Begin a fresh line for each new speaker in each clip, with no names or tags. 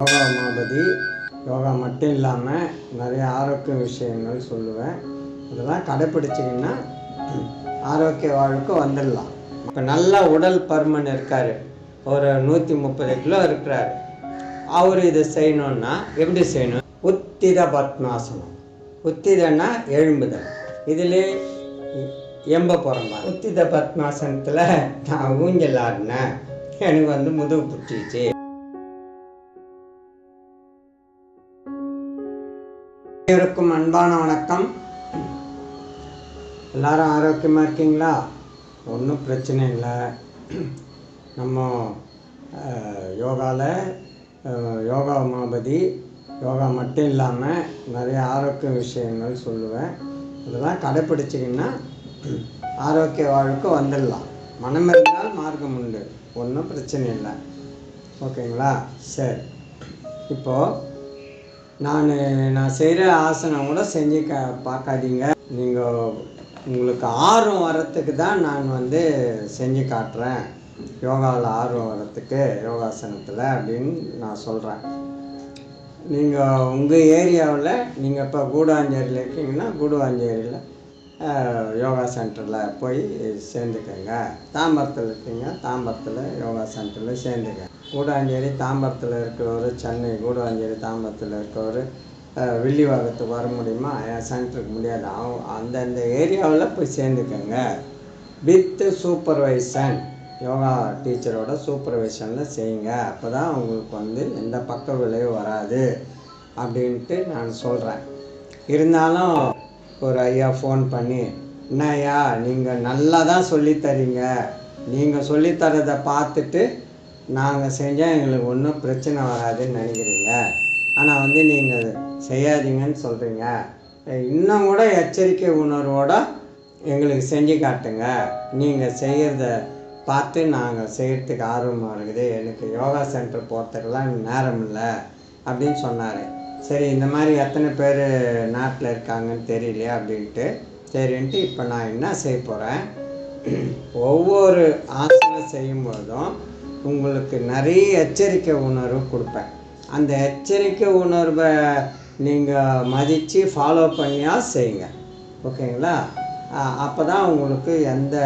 யோகா மாபதி யோகா மட்டும் இல்லாமல் நிறைய ஆரோக்கிய விஷயங்கள் சொல்லுவேன். இதெல்லாம் கடைப்பிடிச்சிங்கன்னா ஆரோக்கிய வாழ்வுக்கு வந்துடலாம். இப்போ நல்லா உடல் பருமன் இருக்கார். ஒரு நூற்றி முப்பது கிலோ இருக்கிறார். அவர் இதை செய்யணுன்னா எப்படி செய்யணும்? உத்தித பத்மாசனம். உத்திதன்னா எழும்புதல். இதிலே எம்ப போகிறோம் உத்தித பத்மாசனத்தில் நான் ஊஞ்சல் ஆடினேன். எனக்கு வந்து முதுகு பிடிச்சிச்சு இருக்கும் அன்பான வணக்கம். எல்லாரும் ஆரோக்கியமாக இருக்கீங்களா? ஒன்றும் பிரச்சனை இல்லை. நம்ம யோகாவில் யோகா உமாபதி யோகா மட்டும் இல்லாமல் நிறைய ஆரோக்கிய விஷயங்கள் சொல்லுவேன். இதெல்லாம் கடைப்பிடிச்சிங்கன்னா ஆரோக்கிய வாழ்க்கை வந்துடலாம். மனம் இருந்தால் மார்க்கம் உண்டு. ஒன்றும் பிரச்சனை இல்லை. ஓகேங்களா? சரி. இப்போது நான் நான் செய்கிற ஆசனம் கூட செஞ்சு க பார்க்காதீங்க நீங்கள் உங்களுக்கு ஆர்வம் வரத்துக்கு தான் நான் வந்து செஞ்சு காட்டுறேன். யோகாவில் ஆர்வம் வரத்துக்கு யோகாசனத்தில் அப்படின்னு நான் சொல்கிறேன் நீங்கள் உங்கள் ஏரியாவில் நீங்கள் இப்போ கூடாஞ்சேரியில் இருக்கீங்கன்னா கூடுவாஞ்சேரியில் யோகா சென்டரில் போய் சேர்ந்துக்கங்க. தாம்பரத்தில் இருக்கீங்க தாம்பரத்தில் யோகா சென்டரில் சேர்ந்துக்கங்க. கூடாஞ்சேரி தாம்பரத்தில் இருக்கிறவர் சென்னை கூடாஞ்சேரி தாம்பரத்தில் இருக்கிறவர் வில்லிவாகத்துக்கு வர முடியுமா? என் சென்டருக்கு முடியாது. அவன் அந்தந்த ஏரியாவில் போய் சேர்ந்துக்கங்க. வித்து சூப்பர்வைசன். யோகா டீச்சரோட சூப்பர்வைசனில் செய்யுங்க. அப்போ தான் உங்களுக்கு வந்து எந்த பக்க விளைவு வராது அப்படின்ட்டு நான் சொல்கிறேன் இருந்தாலும் ஒரு ஐயா ஃபோன் பண்ணி என்ன ஐயா நீங்கள் நல்லா தான் சொல்லித்தரீங்க நீங்கள் சொல்லித்தரதை பார்த்துட்டு நாங்கள் செஞ்சால் எங்களுக்கு ஒன்றும் பிரச்சனை வராதுன்னு நினைக்கிறீங்க. ஆனால் வந்து நீங்கள் செய்யாதீங்கன்னு சொல்கிறீங்க இன்னும் கூட எச்சரிக்கை உணர்வோட எங்களுக்கு செஞ்சு காட்டுங்க. நீங்கள் செய்கிறத பார்த்து நாங்கள் செய்கிறதுக்கு ஆர்வமாக இருக்குது. எனக்கு யோகா சென்டர் போகிறதுக்கெல்லாம் நேரம் இல்லை அப்படின்னு சொன்னார். சரி இந்த மாதிரி எத்தனை பேர் நாட்டில் இருக்காங்கன்னு தெரியலையே அப்படின்ட்டு. சரின்ட்டு இப்போ நான் என்ன செய்ய போகிறேன் ஒவ்வொரு ஆசனம் செய்யும்போதும் உங்களுக்கு நிறைய எச்சரிக்கை உணர்வு கொடுப்பேன். அந்த எச்சரிக்கை உணர்வை நீங்கள் மதித்து ஃபாலோ பண்ணியா செய்யுங்க. ஓகேங்களா? அப்போ தான் உங்களுக்கு எந்த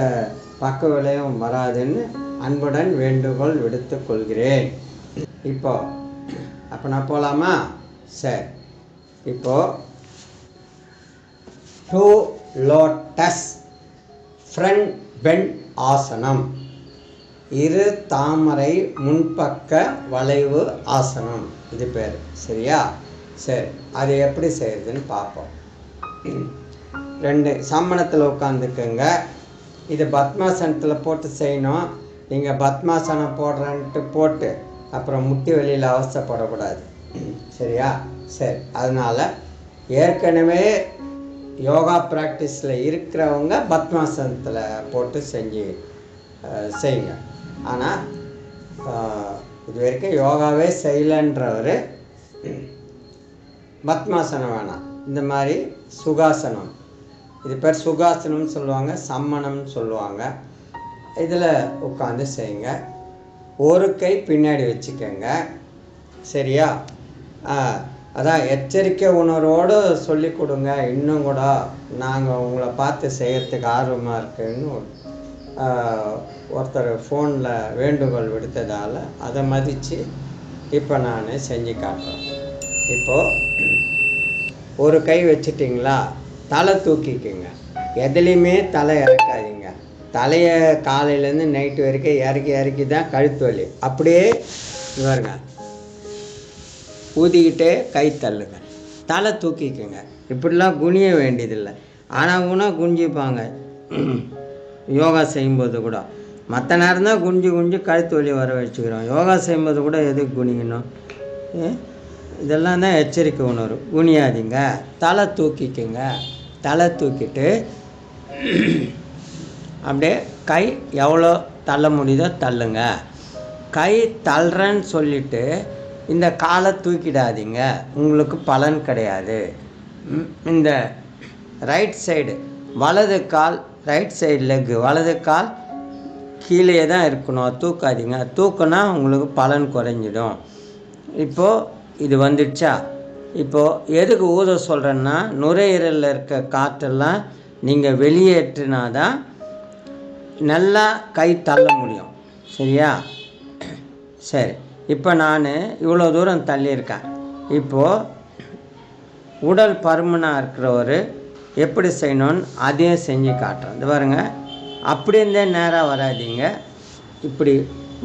பக்க விளையும் வராதுன்னு அன்புடன் வேண்டுகோள் விடுத்து கொள்கிறேன். இப்போ அப்போ நான் போகலாமா சரி. இப்போது டூ லோட்டஸ் ஃப்ரண்ட் பெண்ட் ஆசனம். இரு தாமரை முன்பக்க வளைவு ஆசனம். இது பேர். சரியா? சரி அது எப்படி செய்யறதுன்னு பார்ப்போம். ரெண்டு சம்மணத்தில் உட்காந்துக்குங்க இது பத்மாசனத்தில் போட்டு செய்யணும். நீங்கள் பத்மாசனம் போடுறேன்ட்டு போட்டு அப்புறம் முட்டி வெளியில் அவசப்படக்கூடாது சரியா? சரி அதனால் ஏற்கனவே யோகா ப்ராக்டிஸில் இருக்கிறவங்க பத்மாசனத்தில் போட்டு செஞ்சு செய்யுங்க. ஆனால் இது வரைக்கும் யோகாவே செய்யலைன்றவர் பத்மாசனம் வேணாம். இந்த மாதிரி சுகாசனம். இது பேர் சுகாசனம்னு சொல்லுவாங்க சம்மணம்னு சொல்லுவாங்க. இதில் உட்காந்து செய்யுங்க. ஒரு கை பின்னாடி வச்சுக்கோங்க. சரியா? அதான் எச்சரிக்கை உணர்வோடு சொல்லி கொடுங்க. இன்னும் கூட நாங்கள் உங்களை பார்த்து செய்கிறதுக்கு ஆர்வமாக இருக்குன்னு ஒருத்தர் ஃபோனில் வேண்டுகோள் விடுத்ததால் அதை மதித்து இப்போ நான் செஞ்சு காட்டுறேன். இப்போது ஒரு கை வச்சிட்டிங்களா? தலை தூக்கிக்குங்க. எதுலேயுமே தலை இறக்காதீங்க. தலையை காலையிலேருந்து நைட்டு வரைக்கும் இறக்கி இறக்கி தான் கழுத்து வலி. அப்படியே வருங்க ஊதிக்கிட்டே கை தள்ளுங்க. தலை தூக்கிக்குங்க. இப்படிலாம் குனிய வேண்டியதில்லை. ஆனால் கூட குனிஞ்சிப்பாங்க. யோகா செய்யும்போது கூட. மற்ற நேரம் தான் குஞ்சு குஞ்சு கழுத்து வலி வர வச்சுக்கிறோம். யோகா செய்யும்போது கூட எதுக்கு குனியணும்? இதெல்லாம் தான் எச்சரிக்கை உணர்வு. குனியாதீங்க. தலை தூக்கிக்குங்க. தலை தூக்கிட்டு அப்படியே கை எவ்வளோ தள்ள முடியுதோ தள்ளுங்க. கை தள்ளுறேன்னு சொல்லிட்டு இந்த காலை தூக்கிடாதீங்க. உங்களுக்கு பலன் கிடையாது. இந்த ரைட் சைடு வலது கால் ரைட் சைடு லெக்கு வலது கால் கீழே தான் இருக்கணும். தூக்காதீங்க. தூக்குனா உங்களுக்கு பலன் குறைஞ்சிடும். இப்போது இது வந்துடுச்சா? இப்போது எதுக்கு ஊத சொல்கிறேன்னா நுரையீரலில் இருக்க காற்றெல்லாம் நீங்கள் வெளியேற்றினாதான் நல்லா கை தள்ள முடியும். சரியா? சரி. இப்போ நான் இவ்வளோ தூரம் தள்ளியிருக்கேன். இப்போது உடல் பருமனாக இருக்கிற ஒரு எப்படி செய்யணும்னு அதையும் செஞ்சு காட்டுறேன். இது பாருங்கள் அப்படி இருந்தே நேராக வராதீங்க. இப்படி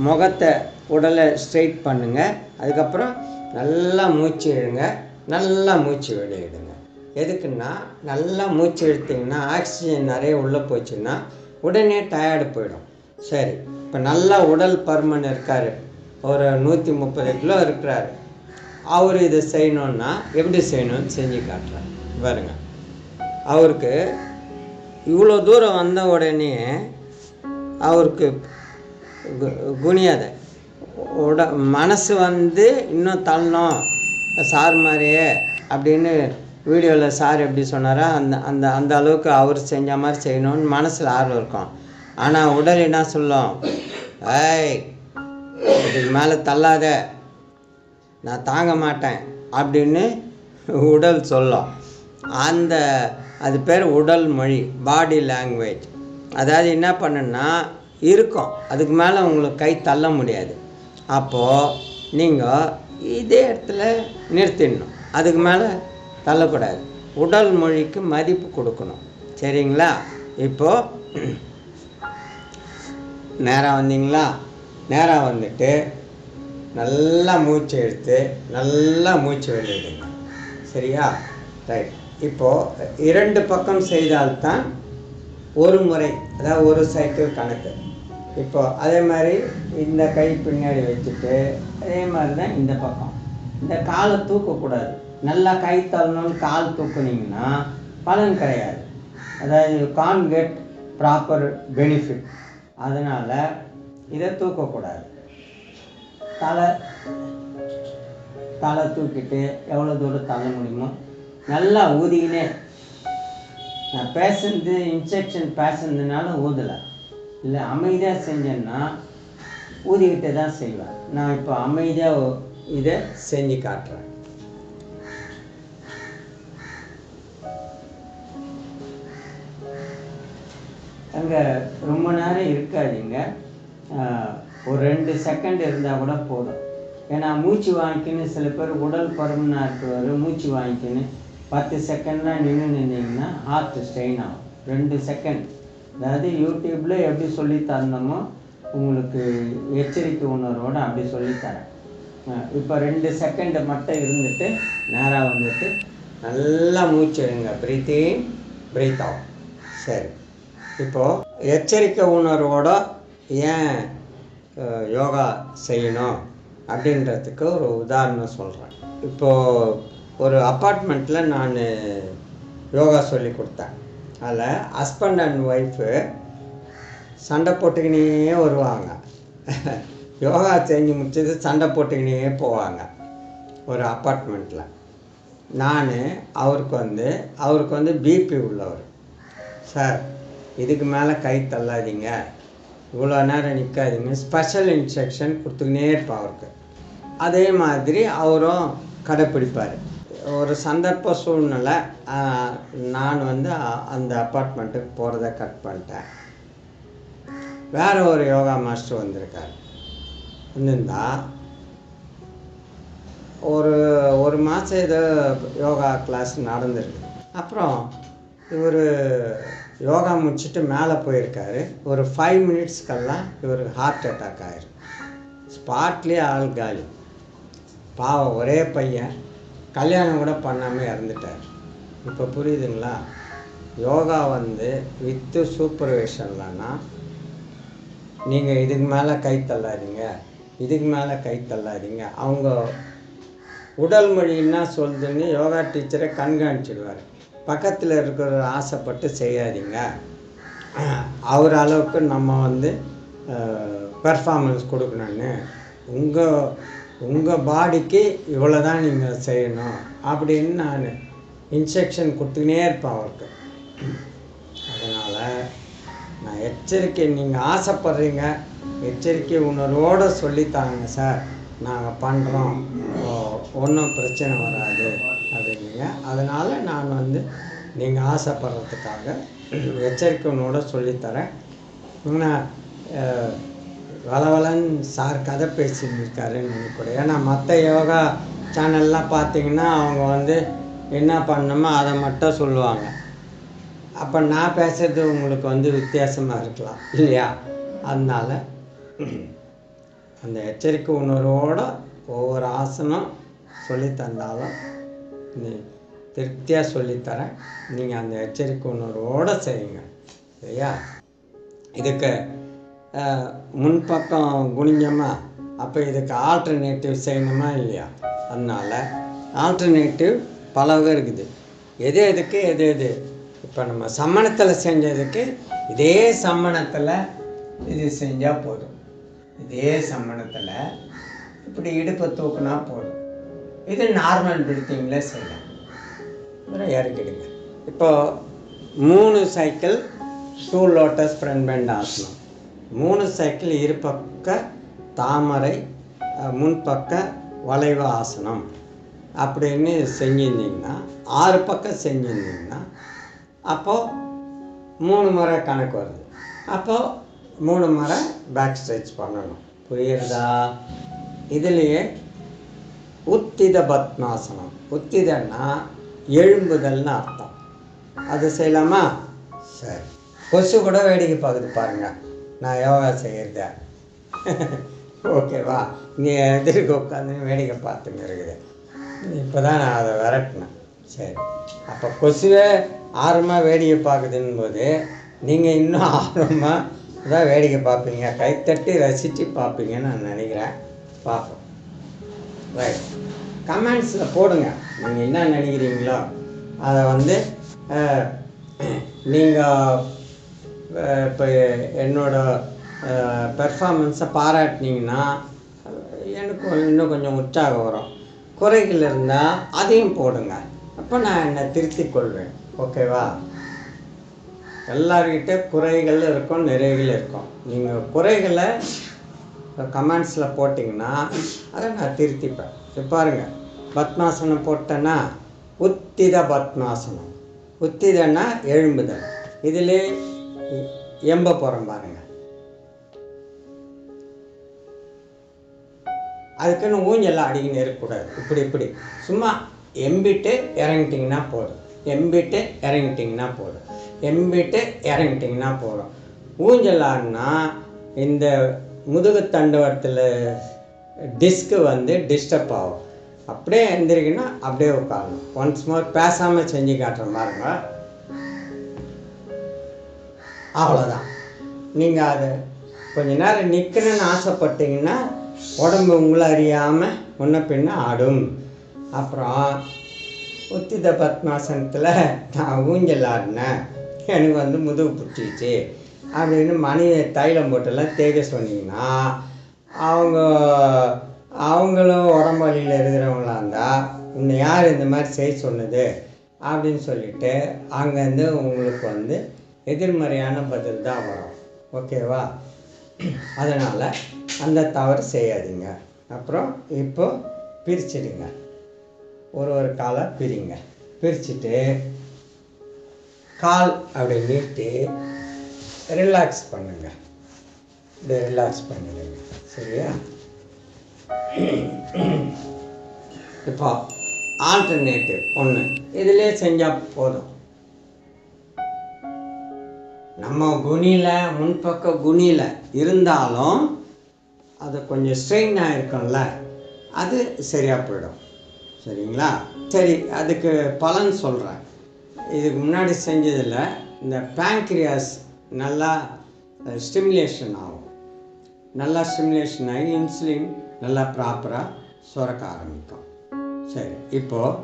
முகத்தை உடலை ஸ்ட்ரைட் பண்ணுங்க. அதுக்கப்புறம் நல்லா மூச்சு இழுங்க. நல்லா மூச்சு வெளியிடுங்க எதுக்குன்னா நல்லா மூச்சு இழுத்தீங்கன்னா ஆக்சிஜன் நிறைய உள்ளே போச்சுன்னா உடனே டயர்டு போயிடும். சரி இப்போ நல்லா உடல் பருமன் இருக்கார். ஒரு நூற்றி முப்பது கிலோ இருக்கிறாரு. அவர் இதை செய்யணுன்னா எப்படி செய்யணும்னு செஞ்சு காட்டுறாரு பாருங்கள் அவருக்கு இவ்வளோ தூரம் வந்த உடனே அவருக்கு கு- குனியாத. உட மனசு வந்து இன்னும் தள்ளணும். சார் மாதிரியே அப்படின்னு வீடியோவில் சார் எப்படி சொன்னாரோ அந்த அந்த அந்த அளவுக்கு அவர் செஞ்ச மாதிரி செய்யணும்னு மனசில் ஆர்வம் இருக்கும். ஆனால் உடல் என்ன சொல்லும்? ஏய் இதுக்கு மேலே தள்ளாத. நான் தாங்க மாட்டேன். அப்படின்னு உடல் சொல்லும். அந்த அது பேர் உடல் மொழி பாடி லாங்குவேஜ் அதாவது என்ன பண்ணுன்னா இருக்கும். அதுக்கு மேலே உங்களுக்கு கை தள்ள முடியாது. அப்போது நீங்கள் இதே இடத்துல நிறுத்திடணும். அதுக்கு மேலே தள்ளக்கூடாது. உடல் மொழிக்கு மதிப்பு கொடுக்கணும். சரிங்களா? இப்போது நேராக வந்தீங்களா? நேராக வந்துட்டு நல்லா மூச்சு எடுத்து நல்லா மூச்சு வெளியிடுங்க சரியா? ரைட். இப்போது இரண்டு பக்கம் செய்தால்தான் ஒரு முறை அதாவது ஒரு சைக்கிள் கணக்கு. இப்போது அதே மாதிரி இந்த கை பின்னாடி வச்சுட்டு அதே மாதிரி தான் இந்த பக்கம். இந்த காலை தூக்கக்கூடாது. நல்லா கை தள்ளணும்னு கால் தூக்குனீங்கன்னா பலன் கிடையாது. அதாவது you can get proper benefit. அதனால் இதை தூக்கக்கூடாது. தலை தலை தூக்கிட்டு எவ்வளோ தூரம் தள்ள முடியுமோ நல்லா ஊதிக்கினே நான் பேசுனது இன்ஸ்ட்ரக்ஷன் பேசுனதுனால ஊதலை. இல்லை அமைதியாக செஞ்சேன்னா ஊதிக்கிட்டே தான் செய்வேன். நான் இப்போ அமைதியாக இதை செஞ்சு காட்டுறேன். அங்கே ரொம்ப நேரம் இருக்காதிங்க. ஒரு ரெண்டு செகண்ட் இருந்தால் கூட போதும். ஏன்னா மூச்சு வாங்கிக்கின்னு சில பேர் உடல் பருமனாக இருக்கிறவர் மூச்சு வாங்கிக்கின்னு. பத்து செகண்ட்லாம் நின்று நின்னீங்கன்னா ஹார்ட் ஸ்ட்ரெயின் ஆகும். ரெண்டு செகண்ட் அதாவது யூடியூப்பில் எப்படி சொல்லி தந்தோமோ உங்களுக்கு எச்சரிக்கை உணர்வோடு அப்படி சொல்லித்தரேன் இப்போ ரெண்டு செகண்டு மட்டும் இருந்துட்டு நேராக வந்துட்டு நல்லா மூச்சு பிரீத்திங் பிரீத் ஆகும் சரி. இப்போது எச்சரிக்கை உணர்வோட ஏன் யோகா செய்யணும் அப்படின்றதுக்கு ஒரு உதாரணம் சொல்கிறேன் இப்போது ஒரு அப்பார்ட்மெண்ட்டில் நான் யோகா சொல்லி கொடுத்தேன். அதில் ஹஸ்பண்ட் அண்ட் ஒய்ஃபு சண்டை போட்டுக்கினே வருவாங்க. யோகா செஞ்சு முடிச்சது சண்டை போட்டுக்கினே போவாங்க. ஒரு அப்பார்ட்மெண்ட்டில் நான் அவருக்கு வந்து அவருக்கு வந்து பிபி உள்ளவர். சார் இதுக்கு மேலே கை தள்ளாதீங்க. இவ்வளோ நேரம் நிற்காதீங்க ஸ்பெஷல் இன்ஸ்ட்ரக்ஷன் கொடுத்துக்கினே இருப்பான் அவருக்கு. அதே மாதிரி அவரும் கடைப்பிடிப்பார். ஒரு சந்தர்ப்ப சூழ்நிலை நான் வந்து அந்த அப்பார்ட்மெண்ட்டுக்கு போகிறத கட் பண்ணிட்டேன். வேற ஒரு யோகா மாஸ்டர் வந்திருக்கார். வந்திருந்தா ஒரு ஒரு மாதம் ஏதோ யோகா கிளாஸ் நடந்திருக்கு. அப்புறம் இவர் யோகா முடிச்சுட்டு மேலே போயிருக்காரு. ஒரு ஃபைவ் மினிட்ஸ்க்கெல்லாம் இவருக்கு ஹார்ட் அட்டாக் ஆயிருக்கு ஸ்பாட்லேயே ஆள் காலி. பாவம் ஒரே பையன். கல்யாணம் கூட பண்ணாமல் இறந்துட்டார். இப்போ புரியுதுங்களா? யோகா வந்து வித்து சூப்பர்விஷன்லன்னா நீங்கள் இதுக்கு மேலே கை தள்ளாதீங்க இதுக்கு மேலே கை தள்ளாதீங்க. அவங்க உடல் மொழின்னா சொல்லுதுன்னு யோகா டீச்சரை கண்காணிச்சிடுவார். பக்கத்தில் இருக்கிற ஆசைப்பட்டு செய்யாதீங்க. அவர் அளவுக்கு நம்ம வந்து பெர்ஃபார்மன்ஸ் கொடுக்கணும்னு. உங்கள் உங்கள் பாடிக்கு இவ்வளோ தான் நீங்கள் செய்யணும் அப்படின்னு நான் இன்ஸ்ட்ரக்ஷன் கொடுத்துக்கினே இருப்பேன் அவருக்கு. அதனால் நான் எச்சரிக்கை நீங்கள் ஆசைப்படுறீங்க எச்சரிக்கை உணர்வோடு சொல்லித்தாங்க சார். நாங்கள் பண்ணுறோம் ஒன்றும் பிரச்சனை வராது அப்படின்னீங்க. அதனால் நான் வந்து நீங்கள் ஆசைப்படுறதுக்காக உன்னோட சொல்லித்தரேன். ஆனால் வளவலன் சார் கதை பேசியிருக்காருன்னு இருக்காருன்னு நினைக்கூட ஏன்னா மற்ற யோகா சேனல்லாம் பார்த்தீங்கன்னா அவங்க வந்து என்ன பண்ணணுமோ அதை மட்டும் சொல்லுவாங்க. அப்போ நான் பேசுறது உங்களுக்கு வந்து வித்தியாசமாக இருக்கலாம் இல்லையா? அதனால அந்த எச்சரிக்கை உணர்வோடு ஒவ்வொரு ஆசனம் சொல்லி தந்தாலும் நீ திருப்தியாக சொல்லித்தரேன் நீங்கள் அந்த எச்சரிக்கை உணர்வோடு செய்யுங்க சரியா இதுக்கு முன்பக்கம் குனிஞ்சோமா அப்போ இதுக்கு ஆல்டர்னேட்டிவ் செய்யணுமா இல்லையா? அதனால் ஆல்டர்னேட்டிவ் பலவே இருக்குது. எது எதுக்கு எது எது? இப்போ நம்ம சம்மணத்தில் செஞ்சதுக்கு இதே சம்மணத்தில் இது செஞ்சால் போதும். இதே சம்மணத்தில் இப்படி இடுப்பை தூக்குனா போதும். இது நார்மல் பிரீத்திங்கில் செய்யலாம். இறக்கிடுங்க இப்போது மூணு cycle to lotus front bend ஆசனம் மூணு சைக்கிள் இருபக்க தாமரை முன்பக்க வளைவு ஆசனம். அப்படின்னு செஞ்சிருந்தீங்கன்னா ஆறு பக்கம் செஞ்சிருந்தீங்கன்னா அப்போது மூணு முறை கணக்கு வருது. அப்போது மூணு முறை பேக் ஸ்ட்ரெச் பண்ணணும். புரியுறதா? இதுலேயே உத்தித பத்மாசனம். உத்திதன்னா எழும்புதல்னு அர்த்தம். அது செய்யலாமா? சரி. கொசு கூட வேடிக்கை பார்க்குது பாருங்க. நான் யோகா செய்கிறத ஓகேவா? நீ எதிர்க்க உட்காந்து வேடிக்கை பார்த்துன்னு இருக்குது. இப்போ தான் நான் அதை விரட்டினேன். சரி. அப்போ கொசுவே ஆர்வமாக வேடிக்கை பார்க்குதுன்னு போது நீங்கள் இன்னும் ஆர்வமாக தான் வேடிக்கை பார்ப்பீங்க. கைத்தட்டி ரசித்து பார்ப்பீங்கன்னு நான் நினைக்கிறேன். பார்ப்போம். ரைட் கமெண்ட்ஸில் போடுங்க. நீங்கள் என்ன நினைக்கிறீங்களோ அதை வந்து நீங்கள் இப்போ என்னோடய பெர்ஃபார்மன்ஸை பாராட்டினீங்கன்னா எனக்கு இன்னும் கொஞ்சம் உற்சாகம் வரும். குறைகள் இருந்தால் அதையும் போடுங்க. அப்போ நான் என்னை திருத்திக் கொள்வேன். ஓகேவா எல்லார்கிட்ட குறைகள் இருக்கும் நிறைகள் இருக்கும். நீங்கள் குறைகளை கமெண்ட்ஸில் போட்டிங்கன்னா அதை நான் திருத்திப்பேன். இப்போ பாருங்கள் பத்மாசனம் போட்டேன்னா உத்தித பத்மாசனம். உத்திதன்னா எழும்புதல். இதிலே எம்ப போகிறோம் பாருங்க. அதுக்குன்னு ஊஞ்செல்லாம் அடிக்கின்னு இருக்கக்கூடாது. இப்படி இப்படி. சும்மா எம்பிட்டு இறங்கிட்டிங்கன்னா போதும். எம்பிட்டு இறங்கிட்டிங்கன்னா போதும். எம்பிட்டு இறங்கிட்டிங்கன்னா போதும். ஊஞ்சல் இந்த முதுகு தண்டவரத்தில் டிஸ்க்கு வந்து டிஸ்டர்ப் ஆகும். அப்படியே எந்திரிக்கணும் அப்படியே உட்காரணும். ஒன்ஸ் மோர் பேசாமல் செஞ்சு காட்டுற மாதிரி அவ்வளோதான் நீங்கள் அது கொஞ்ச நேரம் நிற்கணும்னு ஆசைப்பட்டீங்கன்னா உடம்பு உங்களை அறியாமல் முன்ன பின்ன ஆடும். அப்புறம் உத்தித பத்மாசனத்தில் நான் ஊஞ்சல் ஆடினேன் எனக்கு வந்து முதுகு பிடிச்சிச்சு அப்படின்னு மனைவி தைலம் போட்டெல்லாம் தேய்க்க சொன்னீங்கன்னா அவங்க அவங்களும் உடம்பு வழியில் இருக்கிறவங்களா இருந்தால் உன்னை யார் இந்த மாதிரி செய்ய சொன்னது? அப்படின்னு சொல்லிட்டு அங்கேருந்து உங்களுக்கு வந்து எதிர்மறையான பதில் தான் வரும். ஓகேவா அதனால் அந்த தவறு செய்யாதீங்க. அப்புறம் இப்போ பிரிச்சிடுங்க. ஒரு ஒரு காலை பிரிங்க. பிரிச்சுட்டு கால் அப்படி நீட்டி ரிலாக்ஸ் பண்ணுங்க. இப்படி ரிலாக்ஸ் பண்ணிடுங்க சரியா? இப்போ ஆல்டர்னேட்டிவ் ஒன்று இதிலே செஞ்சால் போதும். நம்ம குனியில் முன்பக்க குனியில் இருந்தாலும் அது கொஞ்சம் ஸ்ட்ரெயின் ஆகிருக்கும்ல அது சரியாக போயிடும். சரிங்களா? சரி அதுக்கு பலன் சொல்கிறேன் இதுக்கு முன்னாடி செஞ்சதில் இந்த பேங்க்ரியாஸ் நல்லா ஸ்டிமுலேஷன் ஆகும். நல்லா ஸ்டிமுலேஷன் ஆகி இன்சுலின் நல்லா ப்ராப்பராக சுரக்க ஆரம்பிக்கும். சரி இப்போது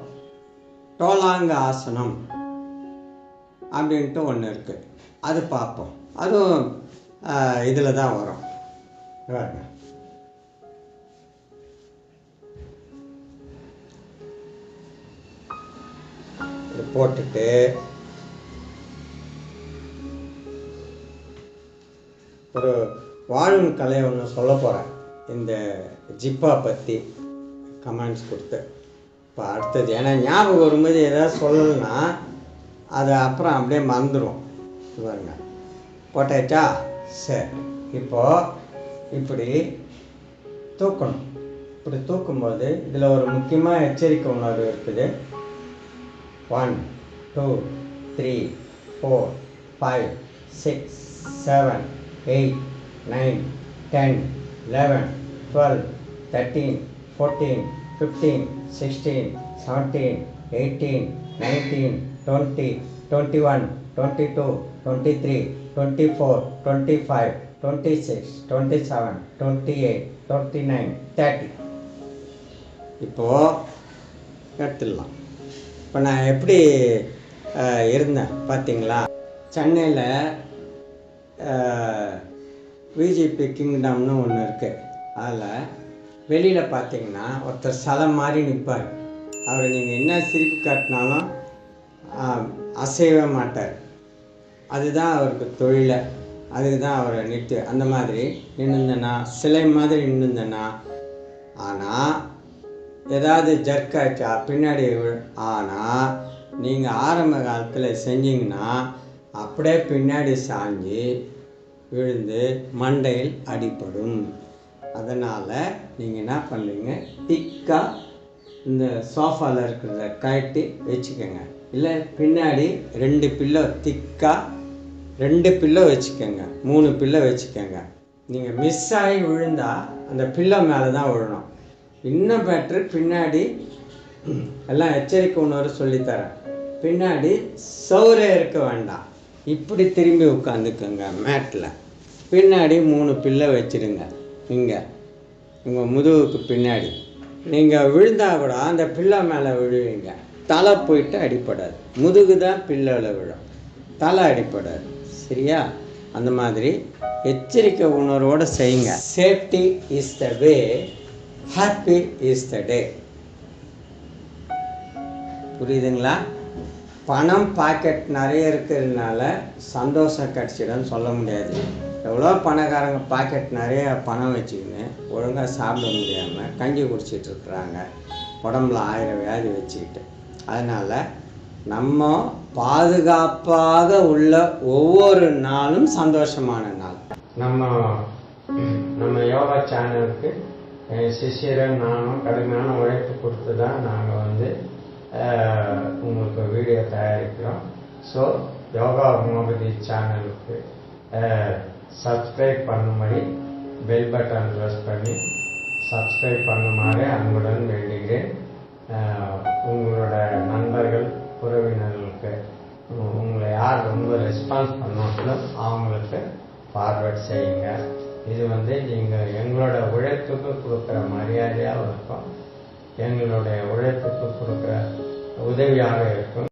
டோலாங்க ஆசனம் அப்படின்ட்டு ஒன்று இருக்குது அது பார்ப்போம். அதுவும் இதில் தான் வரும். போட்டுட்டு ஒரு வாழும் கலை ஒன்று சொல்ல போகிறேன் இந்த ஜிப்பா பற்றி கமெண்ட்ஸ் கொடுத்து. இப்போ அடுத்தது ஏன்னா ஞாபகம் வரும்போது ஏதாவது சொல்லணும்னா அது அப்புறம் அப்படியே மறந்துடும் பாருங்க. போட்டாச்சா? சரி. இப்போ இப்படி தூக்கணும். இப்படி தூக்கும்போது இதில் ஒரு முக்கியமாக எச்சரிக்கை உணர்வு இருக்குது. One two three four five six seven eight nine ten eleven twelve thirteen fourteen fifteen sixteen seventeen eighteen nineteen twenty twenty one twenty two twenty three twenty four twenty five twenty six twenty seven twenty eight twenty nine thirty இப்போது எடுத்துடலாம். இப்போ நான் எப்படி இருந்தேன் பார்த்தீங்களா? சென்னையில் VGP கிங்டம்னு ஒன்று இருக்குது அதில் வெளியில் பார்த்தீங்கன்னா ஒருத்தர் சிலை மாதிரி நிற்பார் அவர் நீங்கள் என்ன சிரிப்பு காட்டினாலும் அசையவே மாட்டார். அதுதான் அவருக்கு தொழிலை அதுக்கு தான் அவரை நிட்டு அந்த மாதிரி நின்றுந்தேன்னா சிலை மாதிரி நின்றுந்தனா ஆனால் ஏதாவது ஜர்க் ஆச்சா பின்னாடி விழு- ஆனால் நீங்கள் ஆரம்ப காலத்தில் செஞ்சீங்கன்னா அப்படியே பின்னாடி சாஞ்சி விழுந்து மண்டையில் அடிப்படும் அதனால் நீங்கள் என்ன பண்ணுறீங்க திக்காக இந்த சோஃபாவில் இருக்கிறத கட்டி வச்சுக்கோங்க. இல்லை பின்னாடி ரெண்டு பில்லோ திக்காக ரெண்டு பில்லோ வச்சுக்கோங்க. மூணு பில்லோ வச்சுக்கோங்க. நீங்கள் மிஸ் ஆகி விழுந்தால் அந்த பில்லோ மேலே தான் விழணும். இன்னும் பெட்ரு பின்னாடி எல்லாம் எச்சரிக்கை உணர்வு சொல்லித்தரேன். பின்னாடி சௌரே இருக்க வேண்டாம். இப்படி திரும்பி உட்காந்துக்கோங்க மேட்டில் பின்னாடி மூணு பில்லை வச்சிடுங்க இங்கே. உங்கள் முதுகுக்கு பின்னாடி. நீங்கள் விழுந்தால் கூட அந்த பிள்ளை மேலே விழுவீங்க. தலை போயிட்டு அடிப்படாது முதுகு தான் பில்லையில் விழும். தலை அடிப்படாது சரியா? அந்த மாதிரி எச்சரிக்கை உணர்வோடு செய்யுங்க. Safety is the way happy is the day புரியுதுங்களா? பணம் பாக்கெட் நிறைய இருக்கிறதுனால சந்தோஷம் கிடச்சிடும்னு சொல்ல முடியாது. எவ்வளோ பணக்காரங்க பாக்கெட் நிறைய பணம் வச்சுக்கின்னு ஒழுங்காக சாப்பிட முடியாமல் கஞ்சி குடிச்சிட்டு இருக்கிறாங்க உடம்புல ஆயிரம் வியாதி வச்சுக்கிட்டு. அதனால் நம்ம பாதுகாப்பாக உள்ள ஒவ்வொரு நாளும் சந்தோஷமான நாள். நம்ம நம்ம யோகா சேனலுக்கு என் நானும் கடுமையான உழைப்பு கொடுத்து தான் நாங்கள் வந்து உங்களுக்கு வீடியோ தயாரிக்கிறோம். ஸோ யோகா உமாபதி சேனலுக்கு சப்ஸ்கிரைப் பண்ணும்படி பெல் பட்டன் ப்ரெஸ் பண்ணி சப்ஸ்கிரைப் பண்ணுமாறு அன்புடன் வேண்டுகிறேன். உங்களோட நண்பர்கள் உறவினர்களுக்கு உங்களை யார் ரொம்ப ரெஸ்பான்ஸ் பண்ணுவாங்களோ அவங்களுக்கு ஃபார்வர்ட் செய்யுங்க. இது வந்து நீங்கள் எங்களோட உழைப்புக்கு கொடுக்குற மரியாதையாக இருக்கும். எங்களுடைய உழைப்புக்கு கொடுக்குற உதவியாக இருக்கும்.